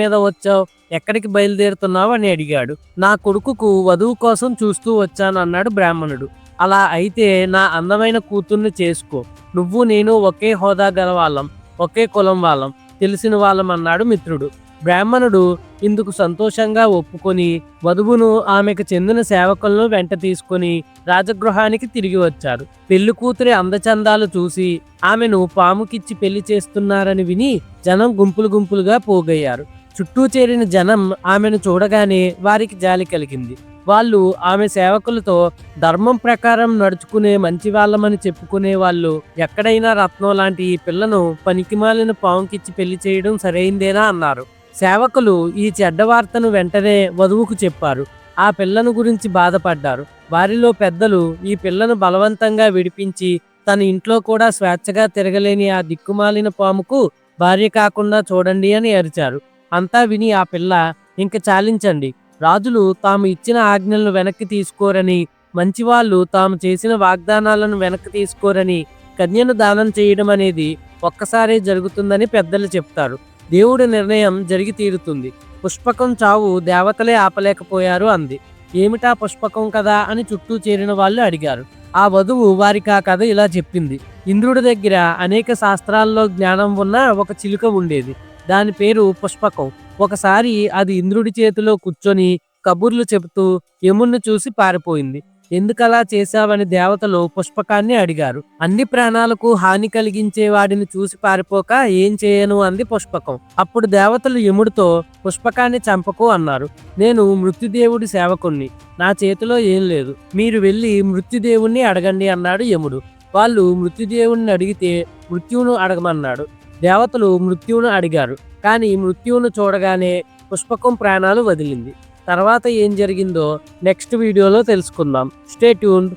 మీద వచ్చావు? ఎక్కడికి బయలుదేరుతున్నావు? అని అడిగాడు. నా కొడుకుకు వధువు కోసం చూస్తూ వచ్చాను అన్నాడు బ్రాహ్మణుడు. అలా అయితే నా అందమైన కూతుర్ని చేసుకో. నువ్వు నేను ఒకే హోదా గల వాళ్ళం ఒకే కులం వాళ్ళం తెలిసిన వాళ్ళం అన్నాడు మిత్రుడు. బ్రాహ్మణుడు ఇందుకు సంతోషంగా ఒప్పుకొని వధువును ఆమెకు చెందిన సేవకులను వెంట తీసుకొని రాజగృహానికి తిరిగి వచ్చారు పెళ్ళి కూతురి అందచందాలు చూసి ఆమెను పాముకిచ్చి పెళ్ళి చేస్తున్నారని విని జనం గుంపులు గుంపులుగా పోగయ్యారు. చుట్టూ చేరిన జనం ఆమెను చూడగానే వారికి జాలి కలిగింది. వాళ్ళు ఆమె సేవకులతో ధర్మం ప్రకారం నడుచుకునే మంచి వాళ్ళమని చెప్పుకునే వాళ్ళు ఎక్కడైనా రత్నం లాంటి ఈ పిల్లను పనికిమాలిన పాముకిచ్చి పెళ్ళి చేయడం సరైందేనా అన్నారు. సేవకులు ఈ చెడ్డ వార్తను వెంటనే వధువుకు చెప్పారు. ఆ పిల్లను గురించి బాధపడ్డారు. వారిలో పెద్దలు ఈ పిల్లను బలవంతంగా విడిపించి తన ఇంట్లో కూడా స్వేచ్ఛగా తిరగలేని ఆ దిక్కుమాలిన పాముకు భార్య కాకుండా చూడండి అని అరిచారు. అంతా విని ఆ పిల్ల ఇంక చాలించండి. రాజులు తాము ఇచ్చిన ఆజ్ఞలను వెనక్కి తీసుకోరని మంచివాళ్ళు తాము చేసిన వాగ్దానాలను వెనక్కి తీసుకోరని కన్యను దానం చేయడం అనేది ఒక్కసారే జరుగుతుందని పెద్దలు చెప్తారు. దేవుడి నిర్ణయం జరిగి తీరుతుంది. పుష్పకం చావు దేవతలే ఆపలేకపోయారు అంది. ఏమిటా పుష్పకం కదా అని చుట్టూ చేరిన వాళ్ళు అడిగారు. ఆ వధువు వారికి ఆ కథ ఇలా చెప్పింది. ఇంద్రుడి దగ్గర అనేక శాస్త్రాల్లో జ్ఞానం ఉన్న ఒక చిలుక ఉండేది. దాని పేరు పుష్పకం. ఒకసారి అది ఇంద్రుడి చేతిలో కూర్చొని కబుర్లు చెబుతూ యముణ్ణి చూసి పారిపోయింది. ఎందుకలా చేశావని దేవతలు పుష్పకాన్ని అడిగారు. అన్ని ప్రాణాలకు హాని కలిగించే వాడిని చూసి పారిపోక ఏం చేయను అంది పుష్పకం. అప్పుడు దేవతలు యముడితో పుష్పకాన్ని చంపకు అన్నారు. నేను మృత్యుదేవుడి సేవకుణ్ణి. నా చేతిలో ఏం లేదు. మీరు వెళ్ళి మృత్యుదేవుణ్ణి అడగండి అన్నాడు యముడు. వాళ్ళు మృత్యుదేవుణ్ణి అడిగితే మృత్యువును అడగమన్నాడు. దేవతలు మృత్యువును అడిగారు. కానీ మృత్యువును చూడగానే పుష్పకం ప్రాణాలు వదిలింది. తర్వాత ఏం జరిగిందో నెక్స్ట్ వీడియోలో తెలుసుకుందాం. Stay tune